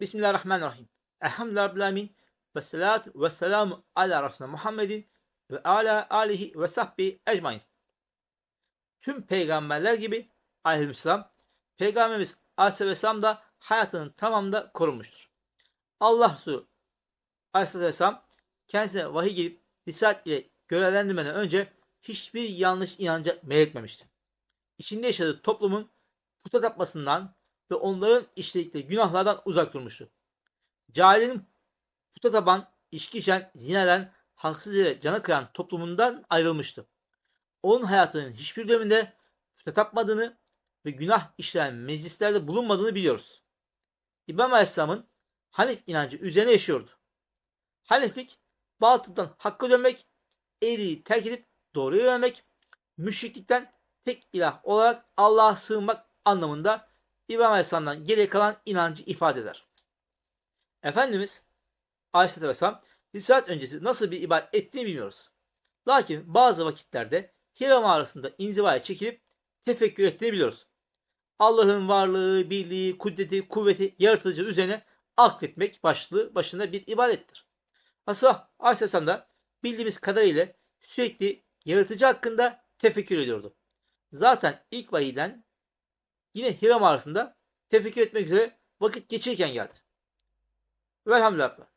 Bismillahirrahmanirrahim. Elhamdülillahi Rabbil Alemin. Ve salatu ve selamu ala Resulü Muhammedin ve ala alihi ve sahbihi ecmain. Tüm peygamberler gibi aleyhisselam Peygamberimiz aleyhisselam da hayatının tamamında korunmuştur. Allah Resulü aleyhisselam kendisine vahiy gelip risalet ile görevlendirmeden önce hiçbir yanlış inanca meyletmemişti. İçinde yaşadığı toplumun puta tapmasından ve onların işledikleri günahlardan uzak durmuştu. Cahilin puta taban, içki içen, zineden, haksız yere canı kıran toplumundan ayrılmıştı. Onun hayatının hiçbir döneminde puta tapmadığını ve günah işleyen meclislerde bulunmadığını biliyoruz. İbrahim Aleyhisselam'ın Hanif inancı üzerine yaşıyordu. Haniflik, batıldan hakka dönmek, eğriyi terk edip doğruya yönelmek, müşriklikten tek ilah olarak Allah'a sığınmak anlamında İbrahim Aleyhisselam'dan geriye kalan inancı ifade eder. Efendimiz Aleyhisselatü Vesselam Risalet öncesi nasıl bir ibadet ettiğini bilmiyoruz. Lakin bazı vakitlerde Hira mağarasında inzivaya çekilip tefekkür ettiğini biliyoruz. Allah'ın varlığı, birliği, kudreti, kuvveti, yaratıcı üzerine akletmek başlığı başında bir ibadettir. Resulullah Aleyhisselam da bildiğimiz kadarıyla sürekli yaratıcı hakkında tefekkür ediyordu. Zaten ilk vahiyden yine Hira mağarasında tefekkür etmek üzere vakit geçirirken geldi. Velhamdülillah.